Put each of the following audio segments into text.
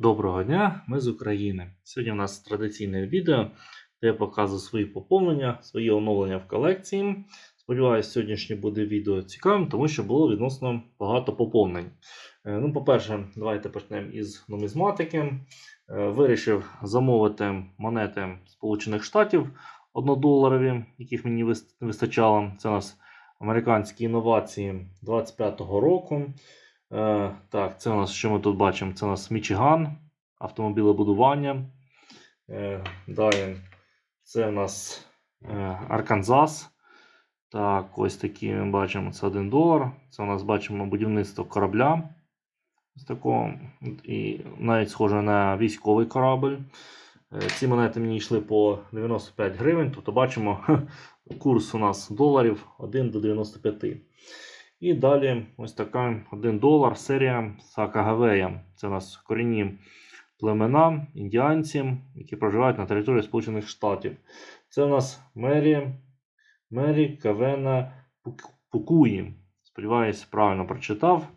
Доброго дня, ми з України. Сьогодні у нас традиційне відео, де я показую свої поповнення, свої оновлення в колекції. Сподіваюсь, сьогоднішнє буде відео цікавим, тому що було відносно багато поповнень. Е, Ну, по-перше, давайте почнемо із нумізматики. Е, Вирішив замовити монети Сполучених Штатів однодоларові, яких мені вистачало. Це у нас американські інновації 25-го року. Е, так, це у нас, що ми тут бачимо? Це у нас Мічиган, автомобілебудування. Е, далі це у нас е, Арканзас. Так, ось такі ми бачимо, це 1 долар. Це у нас бачимо будівництво корабля. Ось такого. І навіть схоже на військовий корабль. Ці монети мені йшли по 95 гривень. Тобто бачимо, курс у нас доларів 1 до 95. І далі ось така 1 долар серія Сакагавея. Це у нас корінні племена, індіанці, які проживають на території Сполучених Штатів. Це у нас Мері, Мері Кавена Пук- Пукуї. Сподіваюсь, правильно прочитав.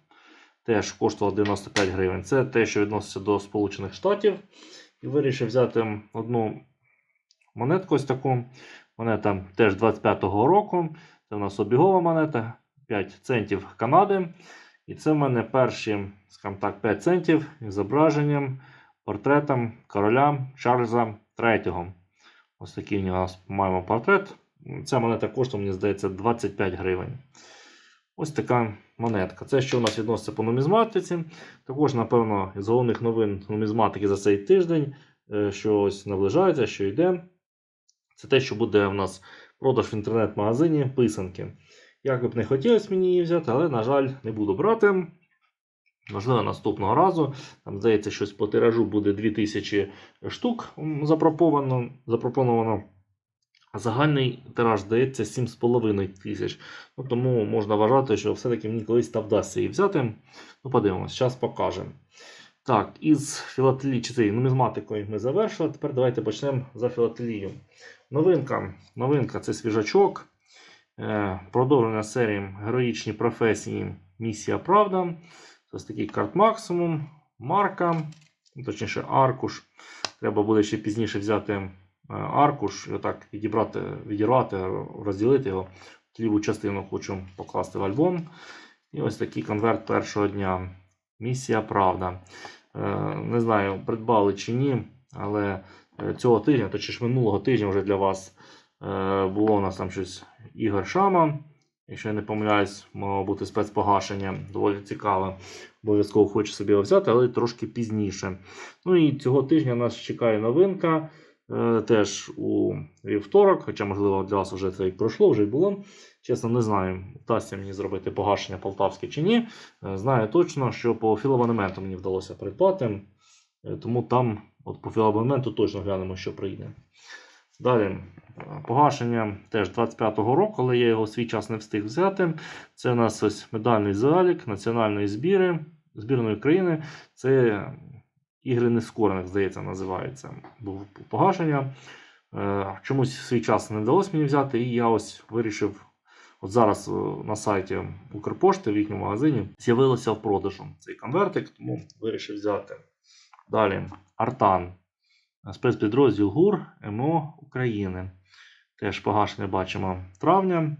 Теж коштувало 95 гривень. Це те, що відноситься до Сполучених Штатів. І вирішив взяти одну монетку ось таку. Монета теж 25-го року. Це у нас обігова монета. 5 центів Канади. І це в мене перші, скажімо так, 5 центів із зображенням, портретом короля Чарльза III. Ось такий у нас маємо портрет. Ця монета коштує, мені здається, 25 гривень. Ось така монетка. Це що у нас відноситься по нумізматиці. Також, напевно, із головних новин нумізматики за цей тиждень, е, що ось наближається, що йде. Це те, що буде у нас продаж в інтернет-магазині писанки. Як б не хотілося мені її взяти, але, на жаль, не буду брати. Можливо, наступного разу. Там, здається, щось по тиражу буде 2000 штук запропоновано. запропоновано. Загальний тираж здається 7,5 тисяч. Ну, тому можна вважати, що все-таки мені колись та вдасться її взяти. Ну, подивимось, зараз покажемо. Так, із філателії, чи цією нумізматикою ми завершили. Тепер давайте почнемо за філателію. Новинка, новинка це свіжачок. Е, Продовження серії Героїчні професії Місія Правда. Ось такий карт максимум, марка, точніше, аркуш. Треба буде ще пізніше взяти е, аркуш і отак відібрати, відірвати, розділити його. Ліву частину хочу покласти в альбом. І ось такий конверт першого дня. Місія Правда. Е, Не знаю, придбали чи ні, але цього тижня, точніше минулого тижня вже для вас було у нас там щось Ігор Шама. Якщо я не помиляюсь, мало бути спецпогашення. Доволі цікаве. Обов'язково хочу собі його взяти, але трошки пізніше. Ну і цього тижня нас чекає новинка. е, Теж у вівторок, хоча, можливо, для вас вже це і пройшло, вже й було. Чесно, не знаю, вдасться мені зробити погашення полтавське чи ні. Е, Знаю точно, що по філабонементу мені вдалося придбати. Е, Тому там, от по філабонементу, точно глянемо, що прийде. Далі, погашення теж 25-го року, але я його в свій час не встиг взяти. Це у нас ось медальний залік національної збіри, збірної країни. Це ігри нескорених, здається, називається. Був погашення. Е, Чомусь в свій час не вдалося мені взяти, і я ось вирішив. От зараз е, на сайті Укрпошти в їхньому магазині з'явилося в продажу цей конвертик, тому вирішив взяти. Далі Артан. Спецпідрозділ ГУР МО України. Теж погашення бачимо травня.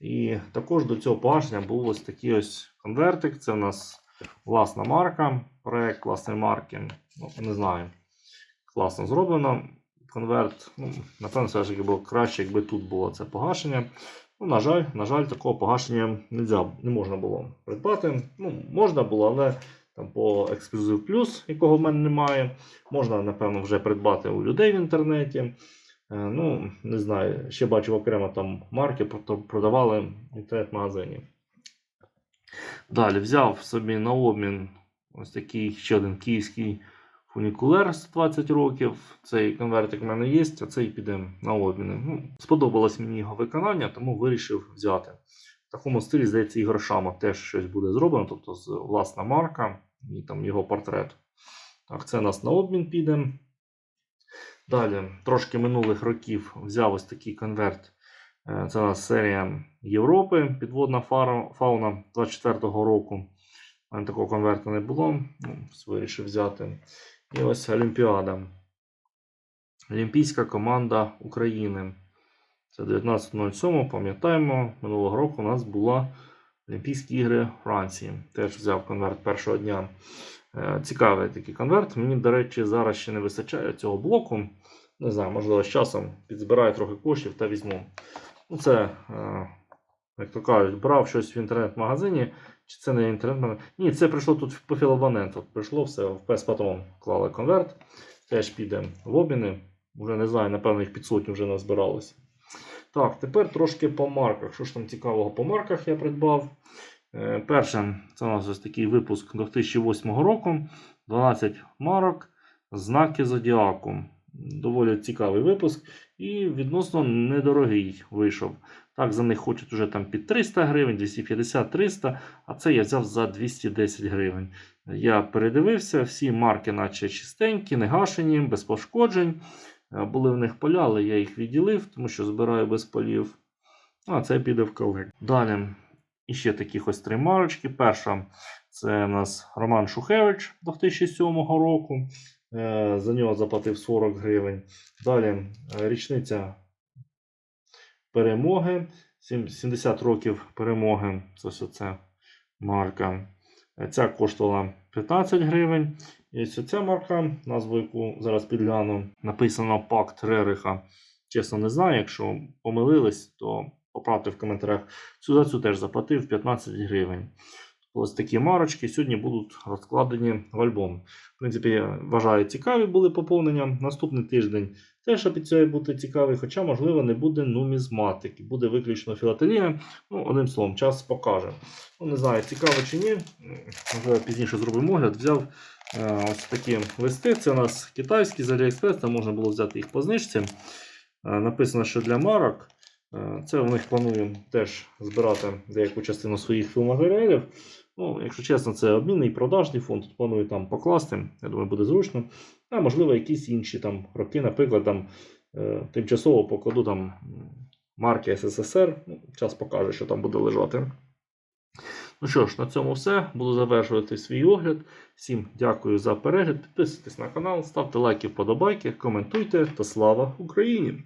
І також до цього погашення був ось такий ось конвертик. Це у нас власна марка, проект власної марки. Ну, не знаю, класно зроблено. Конверт, ну, напевно, все ж таки було краще, якби тут було це погашення. Ну, на жаль, на жаль, такого погашення не можна було придбати. Ну, можна було, але там по Exclusive Plus, якого в мене немає. Можна, напевно, вже придбати у людей в інтернеті. Е, Ну, не знаю, ще бачив окремо там марки продавали інтернет-магазині. Далі взяв собі на обмін ось такий ще один київський фунікулер з 20 років. Цей конвертик в мене є, а цей піде на обміни. Ну, сподобалось мені його виконання, тому вирішив взяти. В такому стилі, здається, Ігор Шама теж щось буде зроблено, тобто власна марка і там його портрет. Так, це нас на обмін піде. Далі, трошки минулих років взяв ось такий конверт. Е, Це у нас серія Європи, підводна фауна 24-го року. У мене такого конверта не було. Ну, вирішив взяти. І ось Олімпіада. Олімпійська команда України. Це 19.07, пам'ятаємо, минулого року у нас була Олімпійські ігри Франції. Теж взяв конверт першого дня. Е, Цікавий такий конверт. Мені, до речі, зараз ще не вистачає цього блоку. Не знаю, можливо, з часом підзбираю трохи коштів та візьму. Ну, це, е, як то кажуть, брав щось в інтернет-магазині. Чи це не інтернет-магазин? Ні, це прийшло тут по філабонент. От прийшло все, в PS Патрон клали конверт. Теж піде в обміни. Вже не знаю, напевно, їх під сотню вже назбиралося. Так, тепер трошки по марках. Що ж там цікавого по марках я придбав? Е, Перше, це у нас ось такий випуск 2008 року. 12 марок, знаки Зодіаку. Доволі цікавий випуск і відносно недорогий вийшов. Так, за них хочуть уже там під 300 гривень, 250-300, а це я взяв за 210 гривень. Я передивився, всі марки, наче чистенькі, не гашені, без пошкоджень. Були в них поля, але я їх відділив, тому що збираю без полів. А це піде в колек. Далі іще таких ось три марочки. Перша це у нас Роман Шухевич 2007 року. Е, За нього заплатив 40 гривень. Далі е, річниця перемоги. 70 років перемоги. Це ось оце марка. Е, Ця коштувала 15 гривень. Ось ця марка, назву яку зараз підгляну, написано Пакт Рериха. Чесно, не знаю. Якщо помилились, то поправте в коментарях. Цю за цю теж заплатив 15 гривень. Ось такі марочки сьогодні будуть розкладені в альбом. В принципі, я вважаю, цікаві були поповнення. Наступний тиждень теж обіцяє бути цікавий, хоча, можливо, не буде нумізматики, буде виключно філателія. Ну, одним словом, час покаже. Ну, не знаю, цікаво чи ні. Можливо, пізніше зробимо огляд. Взяв е, ось такі листи. Це у нас китайські з AliExpress, там можна було взяти їх по знижці. Е, написано, що для марок. Е, Це в них планую теж збирати деяку частину своїх філматеріалів. Ну, якщо чесно, це обмінний продажний фонд. Планую там покласти. Я думаю, буде зручно. А можливо, якісь інші там роки, наприклад, там е, тимчасово покладу там марки СССР. Ну, час покаже, що там буде лежати. Ну що ж, на цьому все. Буду завершувати свій огляд. Всім дякую за перегляд. Підписуйтесь на канал, ставте лайки, вподобайки, коментуйте та слава Україні!